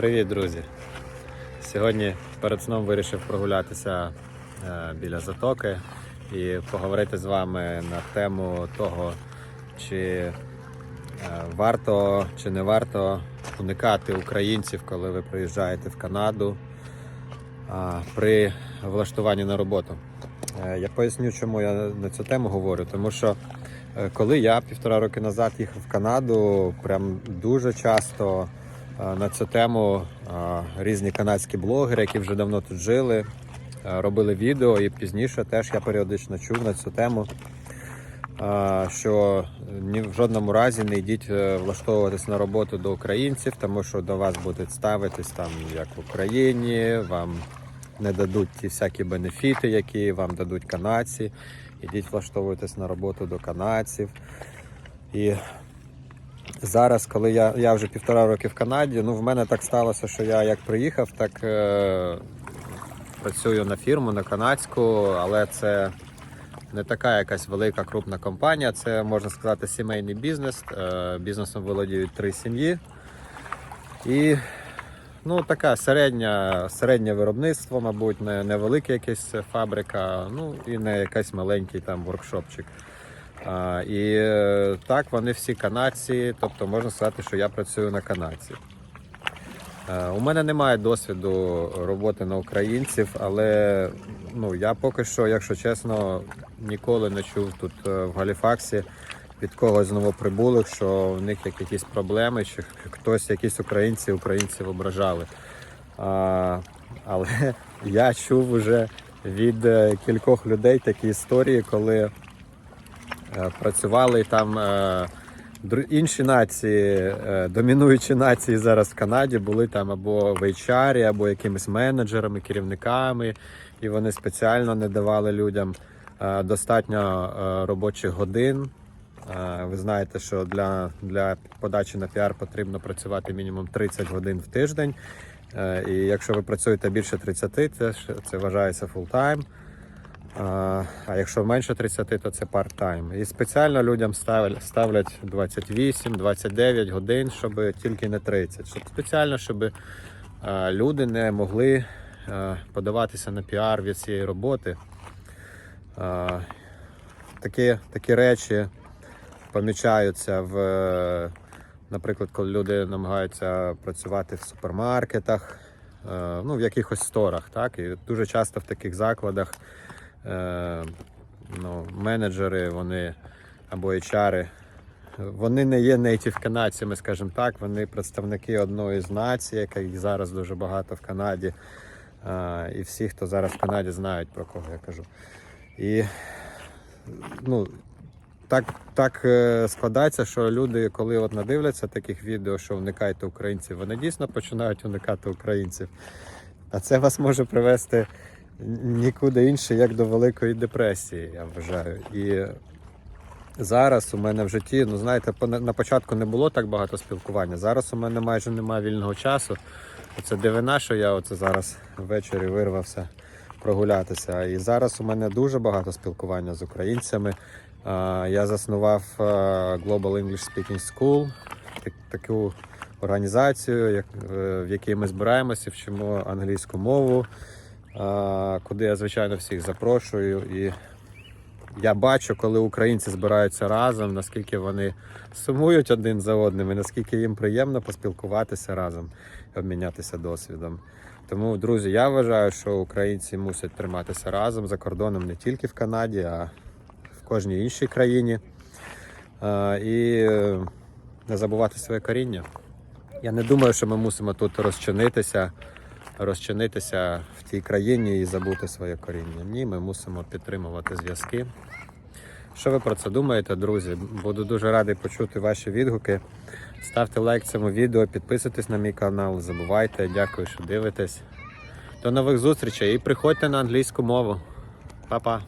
Привіт, друзі! Сьогодні перед сном вирішив прогулятися е, біля затоки і поговорити з вами на тему того, чи е, варто чи не варто уникати українців, коли ви приїжджаєте в Канаду при влаштуванні на роботу. Е, Я поясню, чому я на цю тему говорю, тому що коли я півтора роки назад їхав в Канаду, прям дуже часто на цю тему різні канадські блогери, які вже давно тут жили, робили відео, і пізніше теж я періодично чув на цю тему. Що ні в жодному разі не йдіть е, влаштовуватись на роботу до українців, тому що до вас будуть ставитись там як в Україні, вам не дадуть ті всякі бенефіти, які вам дадуть канадці. Ідіть влаштовуйтесь на роботу до канадців. І зараз, коли я, я вже півтора роки в Канаді, ну в мене так сталося, що я як приїхав, так е, працюю на фірму, на канадську, але це не така якась велика крупна компанія. Це можна сказати сімейний бізнес. Е, бізнесом володіють три сім'ї. І Ну, така середня, середнє виробництво, мабуть, не, не велика якась фабрика, ну і не якийсь маленький там воркшопчик. А, і е, так, вони всі канадці, тобто можна сказати, що я працюю на канадці. Е, У мене немає досвіду роботи на українців, але ну, я поки що, якщо чесно, ніколи не чув тут е, в Галіфаксі від когось з новоприбулих, що в них якісь проблеми, чи хтось, якісь українці, українців ображали. А, але я чув вже від кількох людей такі історії, коли працювали там е, інші нації, е, домінуючі нації зараз в Канаді були там або в HR, або якимись менеджерами, керівниками, і вони спеціально не давали людям е, достатньо е, робочих годин. Е, Ви знаєте, що для, для подачі на піар потрібно працювати мінімум 30 годин в тиждень. Е, І якщо ви працюєте більше 30, це, це вважається фултайм. А якщо менше 30, то це парт-тайм. І спеціально людям ставлять, ставлять 28-29 годин, щоб тільки не 30. Щоб спеціально, щоб люди не могли подаватися на піар від цієї роботи. Такі, такі речі помічаються в, наприклад, коли люди намагаються працювати в супермаркетах, ну, в якихось сторах. Так? І дуже часто в таких закладах е, ну, менеджери вони або HR, вони не є native канадцями, скажімо так, вони представники одної з націй, яких зараз дуже багато в Канаді. Е, І всі, хто зараз в Канаді, знають про кого я кажу. І ну, так, так е, складається, що люди, коли от надивляться таких відео, що уникайте українців, вони дійсно починають уникати українців. А це вас може привести нікуди інше, як до Великої депресії, я вважаю. І зараз у мене в житті, ну знаєте, на початку не було так багато спілкування. Зараз у мене майже немає вільного часу. Це дивина, що я оце зараз ввечері вирвався прогулятися. І зараз у мене дуже багато спілкування з українцями. Я заснував Global English Speaking School, таку організацію, е, в якій ми збираємося, вчимо англійську мову, куди я, звичайно, всіх запрошую. І я бачу, коли українці збираються разом, наскільки вони сумують один за одним, і наскільки їм приємно поспілкуватися разом, обмінятися досвідом. Тому, друзі, я вважаю, що українці мусять триматися разом за кордоном не тільки в Канаді, а в кожній іншій країні. І е, не забувати своє коріння. Я не думаю, що ми мусимо тут розчинитися, розчинитися в тій країні і забути своє коріння. Ні, ми мусимо підтримувати зв'язки. Що ви про це думаєте, друзі? Буду дуже радий почути ваші відгуки. Ставте лайк цьому відео, підписуйтесь на мій канал, забувайте. Дякую, що дивитесь. До нових зустрічей і приходьте на англійську мову. Па-па!